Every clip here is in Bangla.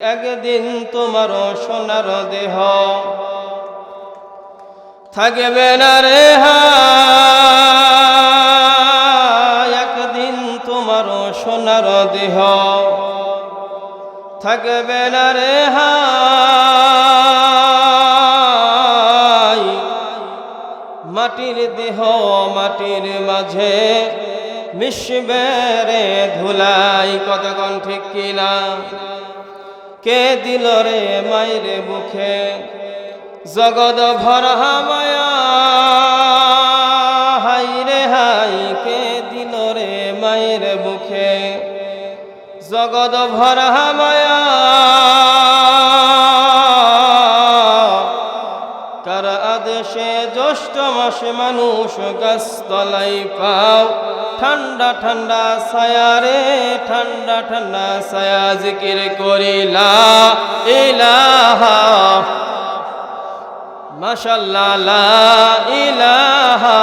একদিন তোমার সোনার দেহ থাকবে না রে। একদিন তোমার সোনার দেহ থাকবে না রে। মাটির দেহ মাটির মাঝে মিশবে রে ধুলাই কতক্ষণ ঠিক কিনা কে দিল রে মায়ের মুখে জগদ ভরা মায়া হাই রে হাই, কে দিল রে মায়ের মুখে জগদ ভরা মায়া কার আদেশে জ্যৈষ্ঠ মাসে মানুষ গাছতলাই পাও। ঠান্ডা ঠান্ডা ছায়া রে, ঠান্ডা ঠান্ডা ছায়া জিকির করিলা, ইলাহা। মাশাল্লাহ, লা ইলাহা।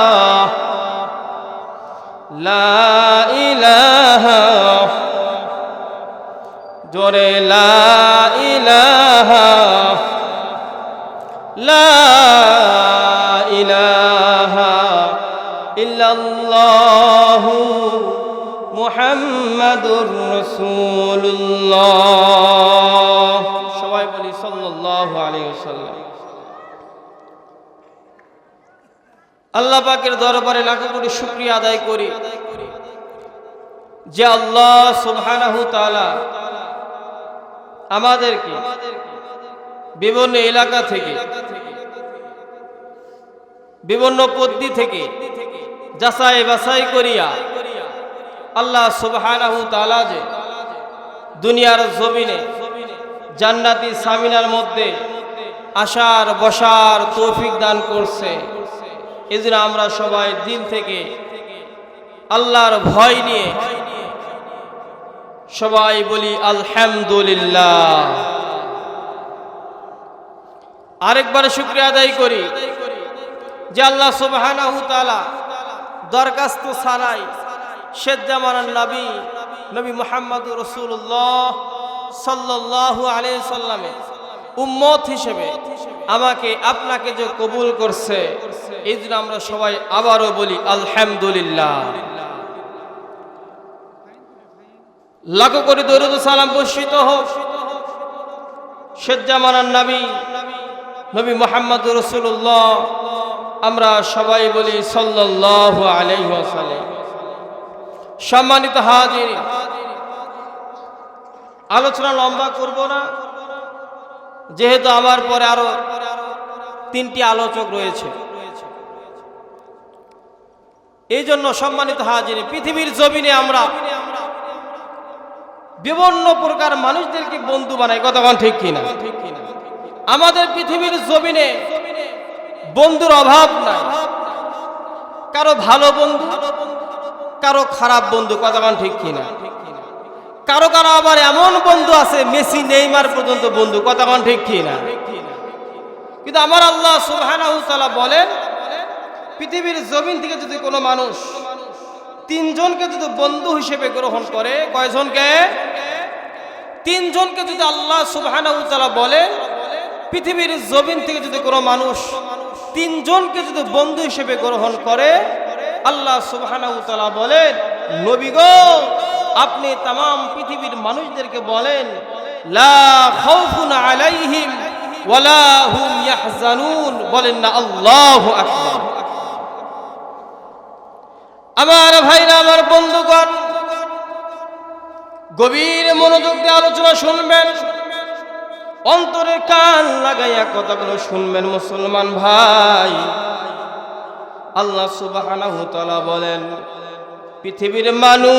লা ইলাহা। জোরে লা মোহাম্মদুর রসুল্লাহ সবাই বলি সাল্লাহ আলিয়াল্লাম আল্লাহ পাকের দরবারে লাখো কোটি শুক্রিয়া আদায় করি যে আল্লাহ সুবহানাহু তাআলা আমাদেরকে বিভিন্ন এলাকা থেকে, বিভিন্ন পদ্ধতি থেকে যাচাই বাছাই করিয়া আল্লাহ সুবহানাহু যে দুনিয়ার জমিনে জান্নাতি সামিনার মধ্যে আসার, বসার তৌফিক দান করছে। এজন্য আমরা সবাই দিল থেকে আল্লাহর ভয় নিয়ে সবাই বলি আলহামদুলিল্লাহ। আরেকবার শুক্রিয়া আদায় করি যে আল্লাহ তাআলা দরখাস্ত ছাড়াই শেদ্দামানার নবী নবী মোহাম্মদ রসুল্লাহ সাল্লাল্লাহু আলাইহি সাল্লামে উম্মত হিসেবে আমাকে, আপনাকে যে কবুল করছে, এই জন্য আমরা সবাই আবারও বলি আলহামদুলিল্লাহ। লাখো করে দরুদ সালাম বর্ষিত হোক। শেদ্দামানার নবী নবী মোহাম্মদ রসুল্লাহ আমরা সবাই বলি সাল্লাহ আলাইসাল্লাম সম্মানিত হাজির। আলোচনা লম্বা করব না। যেহেতু আমার পরে আরও তিনটি আলোচক রয়েছে। এই জন্য সম্মানিত হাজির, পৃথিবীর জমিনে আমরা বিভিন্ন প্রকার মানুষদেরকে বন্ধু বানাই কতক্ষণ ঠিক কিনা? আমাদের পৃথিবীর জমিনে বন্ধুর অভাব নাই। কারও ভালো বন্ধু কারও খারাপ বন্ধু, কথা কতক্ষণ ঠিক কিনা? কারও কারও আবার এমন বন্ধু আছে, মেসি, নেইমার পর্যন্ত বন্ধু, কথা কতক্ষণ ঠিক কিনা? কিন্তু আমার আল্লাহ সুবহানাহু বলেন, পৃথিবীর জমিন থেকে যদি কোনো মানুষ তিনজনকে যদি বন্ধু হিসেবে গ্রহণ করে, কয়জনকে? তিনজনকে যদি আল্লাহ তাআলা বলেন, পৃথিবীর জমিন থেকে যদি কোনো মানুষ তিনজনকে যদি বন্ধু হিসেবে গ্রহণ করে আল্লাহ তাআলা বলেন, নবী গো, আপনি তাম পৃথিবীর মানুষদেরকে বলেন বলেন না, আল্লাহু আমার আমার বন্ধুগণ, গভীর মনোযোগ দিয়ে আলোচনা শুনবেন অন্তরে কান লাগাইয়া কথাগুলো শুনবেন মুসলমান ভাই। আল্লাহ তাআলা বলেন, পৃথিবীর মানুষ,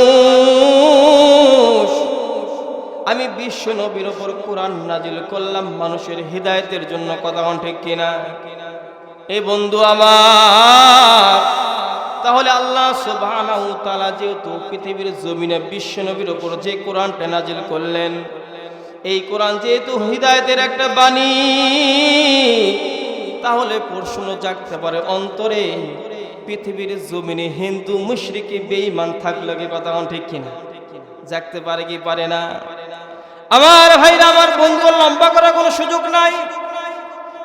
আমি বিশ্ব নবীর ওপর কোরআন নাজিল করলাম, মানুষের হৃদায়তের জন্য কথা ঠিক কিনা? এই বন্ধু আমার, তাহলে আল্লাহ সুবহানাহু যেহেতু পৃথিবীর জমিনে বিশ্ব নবীর ওপর যে কোরআনটা নাজিল করলেন, এই কোরআন যেহেতু হৃদায়তের একটা বাণী তাহলে প্রশ্ন জাগতে পারে অন্তরে। পৃথিবীর জমিনে হিন্দু মুশরিকি বেঈমান থাকলে কি কথা ঠিক কিনা? জাগতে পারে কি পারে না? আমার ভাইরা, আমার বন্ধু, লম্বা করার কোনো সুযোগ নাই।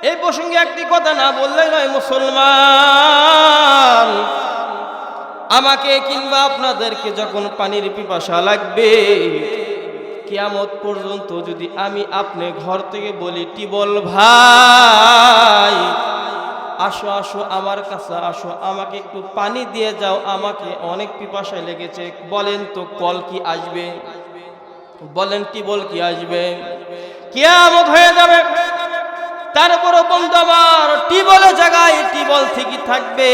এই প্রসঙ্গে একটি কথা না বললেই নয়, মুসলমান। আমাকে কিংবা আপনাদেরকে যখন পানির পিপাসা লাগবে কিয়ামত পর্যন্ত যদি আমি আপনি ঘর থেকে বলি, টিবল ভাই, আসো আসো আমার কাছে আসো, আমাকে একটু পানি দিয়ে যাও, আমাকে অনেক পিপাসায় লেগেছে। বলেন তো কল কি আসবে? বলেন, টিবল কি আসবে? কিয়ামত হয়ে যাবে। তারপরও বন্ধু আমার, টিবলে জায়গায় টিবল ঠিকই থাকবে।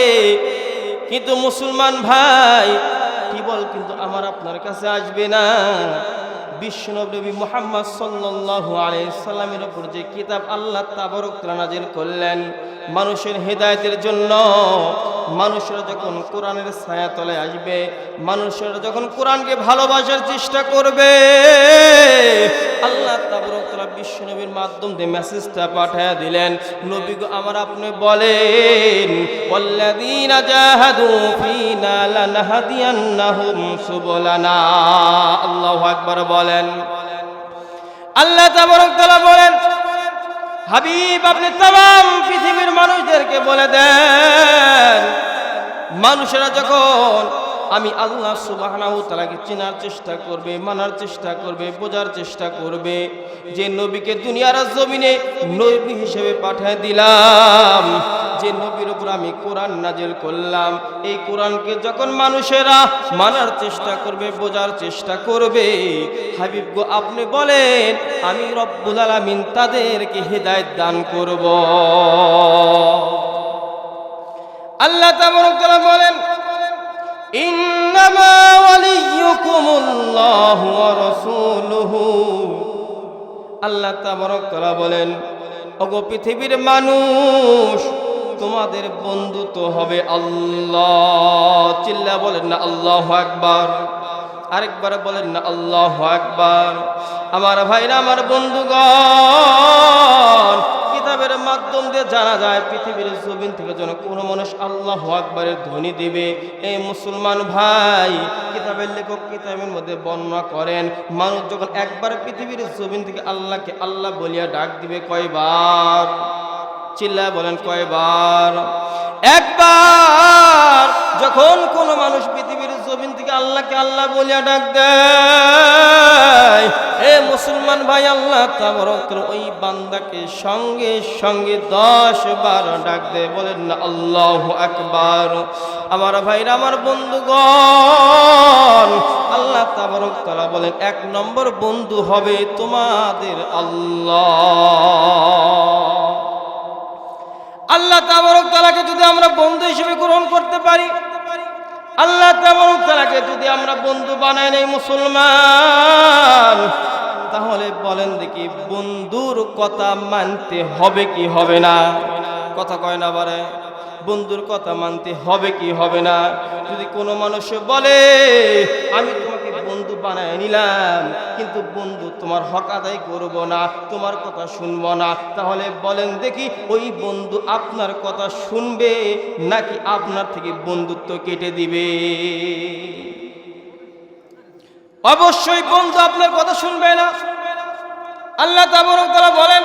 কিন্তু মুসলমান ভাই, টিবল কিন্তু আমার আপনার কাছে আসবে না। বিশ্বনবী মোহাম্মদ সাল্লাল্লাহু আলাইসাল্লামের ওপর যে কিতাব আল্লাহ তাবারক নাজিল করলেন, মানুষের হেদায়তের জন্য, মানুষেরা যখন কোরআনের ছায়া তলে আসবে, মানুষেরা যখন কোরআনকে ভালোবাসার চেষ্টা করবে, আল্লাহ তাবারক তাআলা বিশ্বনবীর মাধ্যম দিয়ে মেসেজটা পাঠায়া দিলেন। নবী আমার আপনি বলেন, ওয়াল্লাযীনা জাহাদু ফীনা লানাহদিয়ান্নাহুম সুবুলানা। আল্লাহু আকবার বলেন। আল্লাহ তাবারক বলেন, হাবিব, আপনি তাম পৃথিবীর মানুষদেরকে বলে দেন, মানুষেরা যখন আমি আল্লাহ সুবহানাহু তাআলাকে চেনার চেষ্টা করবে, মানার চেষ্টা করবে, বোঝার চেষ্টা করবে যে নবীকে দুনিয়ার জমিনে নবী হিসেবে পাঠিয়ে দিলাম, যে নবীর উপর আমি কোরআন নাজিল করলাম। এই কোরআনকে যখন মানুষেরা মানার চেষ্টা করবে, বোঝার চেষ্টা করবে, হাবিব গো, আপনি বলেন, আমি রব্বুল আলামিন তাদেরকে হেদায়েত দান করব। আল্লাহ বলেন ইন্নামা ওয়ালিয়ুকুমুল্লাহু ওয়া রাসূলুহু। আল্লাহ তাবারক তাআলা বলেন, ওগো পৃথিবীর মানুষ, তোমাদের বন্ধু তো হবে আল্লাহ। চিল্লা বলেন না, আল্লাহু আকবার। আরেকবার বলেন না, আল্লাহু আকবার। আমার ভাইরা, আমার বন্ধুগণ মাধ্যম দিয়ে জানা যায় পৃথিবীর জমিন থেকে যেন কোনো মানুষ আল্লাহ আকবরের ধ্বনি দিবে। এই মুসলমান ভাই, কিতাবের লেখক কিতাবের মধ্যে বর্ণনা করেন, মানুষ যখন একবার পৃথিবীর জমিন থেকে আল্লাহকে আল্লাহ বলিয়া ডাক দিবে কয়বার? চিল্লা বলেন কয়বার? একবার যখন কোন মানুষ পৃথিবীর জমিন থেকে আল্লাহকে আল্লাহ বলিয়া ডাক দেয় মুসলমান ভাই, আল্লাহ ওই বান্দাকে সঙ্গে সঙ্গে দশ বার ডাক দেয়, বলেন না, আল্লাহ আকবার। আমার ভাইরা, আমার বন্ধুগণ, আল্লাহ তাবরক তালা বলেন, এক নম্বর বন্ধু হবে তোমাদের আল্লাহ। আল্লাহ তাবরক তালাকে যদি আমরা বন্ধু হিসেবে গ্রহণ করতে পারি, আল্লাহ তাবরক তালাকে যদি আমরা বন্ধু বানাই নেই মুসলমান তাহলে বলেন দেখি, বন্ধুর কথা মানতে হবে কি হবে না? কথা কয় না বারে, বন্ধুর কথা মানতে হবে কি হবে না? যদি কোনো মানুষ বলে, আমি তোমাকে বন্ধু বানায় নিলাম, কিন্তু বন্ধু তোমার হক আদায় করব না, তোমার কথা শুনব না। তাহলে বলেন দেখি, ওই বন্ধু আপনার কথা শুনবে, নাকি আপনার থেকে বন্ধুত্ব কেটে দিবে? অবশ্যই বন্ধু, আপনার কথা শুনবে না। আল্লাহ তারা বলেন,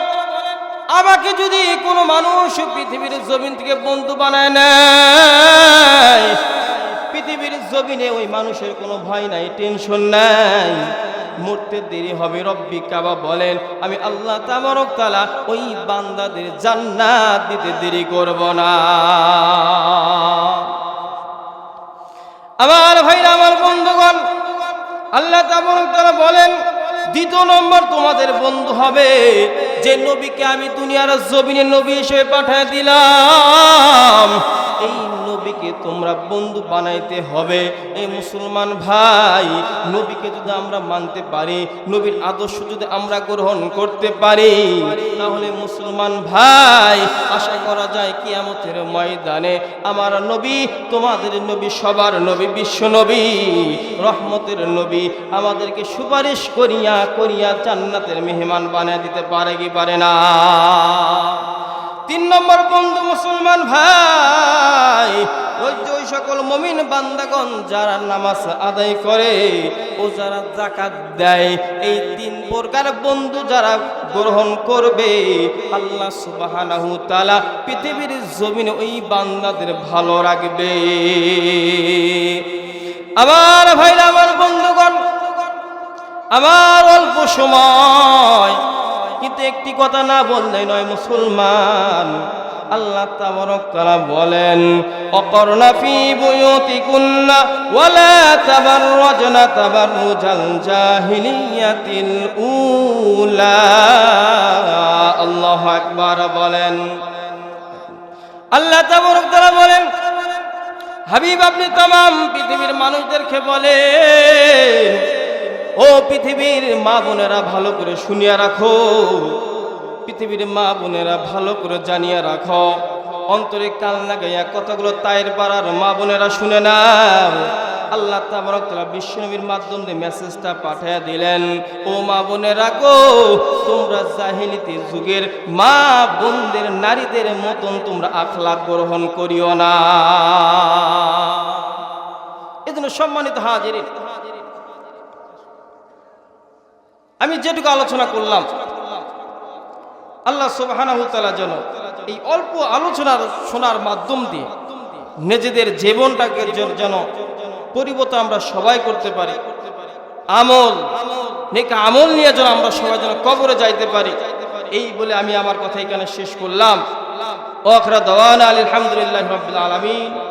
আমাকে যদি কোনো মানুষ পৃথিবীর জমিন থেকে বন্ধু বানায় নেয়, পৃথিবীর জমিনে ওই মানুষের কোনো ভয় নাই, টেনশন নাই, মরতে দেরি হবে, রব্বি কাবা বলেন, আমি আল্লাহ তাবারক তালা ওই বান্দাদের জান্নাত দিতে দেরি করব না। আমার ভাইরা, আমার বন্ধুগণ আল্লাহ তারা বলেন দ্বিতীয় নম্বর তোমাদের বন্ধু হবে, যে নবীকে আমি দুনিয়ার জমিনে নবী হিসেবে পাঠিয়ে দিলাম। এই নবীকে তোমরা বন্ধু বানাইতে হবে। এই মুসলমান ভাই, নবীকে যদি আমরা মানতে পারি, নবীর আদর্শ যদি আমরা গ্রহণ করতে পারি, তাহলে মুসলমান ভাই, আশা করা যায় কিয়ামতের ময়দানে আমার নবী, তোমাদের নবী, সবার নবী, বিশ্ব নবী, রহমতের নবী আমাদেরকে সুপারিশ করিয়া করিয়া জান্নাতের মেহমান বানিয়ে দিতে পারে কি পারে না? তিন নম্বর বন্ধু মুসলমান ভাই যে সকল মমিন বান্দাগণ যারা নামাজ আদায় করে ও যারা জাকাত দেয়, এই তিন প্রকার বন্ধু যারা গ্রহণ করবে, আল্লাহ সুবহানাহু তাআলা পৃথিবীর জমিনে ওই বান্দাদের ভালো রাখবে। আবার ভাইরা, আমার বন্ধুগণ আমার অল্প সময়। কিন্তু একটি কথা না বললে নয় মুসলমান। আল্লাহ তাবারক তাআলা বলেন, অকরনা ফি বুয়ুতিকুন্না ওয়ালা তাবাররাজনা তাবাররুজাল জাহিলিয়াতিল উলা। আল্লাহু আকবার বলেন। আল্লাহ তাবারক তাআলা বলেন, হাবিব আপনি তাম পৃথিবীর মানুষদেরকে বলে ও পৃথিবীর মা বোনেরা ভালো করে শুনিয়া রাখো। পৃথিবীর মা বোনেরা ভালো করে জানিয়া রাখো। অন্তরে কাল লাগাইয়া কতগুলো তাইর পাড়ার মা বোনেরা শুনে না আল্লাহ তাবারকতলা বিশ্বনবীর মাধ্যম দিয়ে মেসেজটা পাঠিয়ে দিলেন, ও মা বোনেরা গো, তোমরা জাহিলিতে যুগের মা বোনদের নারীদের মতন তোমরা আখলা গ্রহণ করিও না। এজন্য সম্মানিত হাজির আমি যেটুকু আলোচনা করলাম, আল্লাহ সুবহানাহু তাআলা যেন এই অল্প আলোচনার শোনার মাধ্যম দিয়ে নিজেদের জীবনটাকে যেন পরিবর্তন আমরা সবাই করতে পারি, আমল, নেক আমল নিয়ে যেন আমরা সবাই যেন কবরে যাইতে পারি, এই বলে আমি আমার কথা এখানে শেষ করলাম। ওখরা দাওয়ানা আলহামদুলিল্লাহ আলামিন।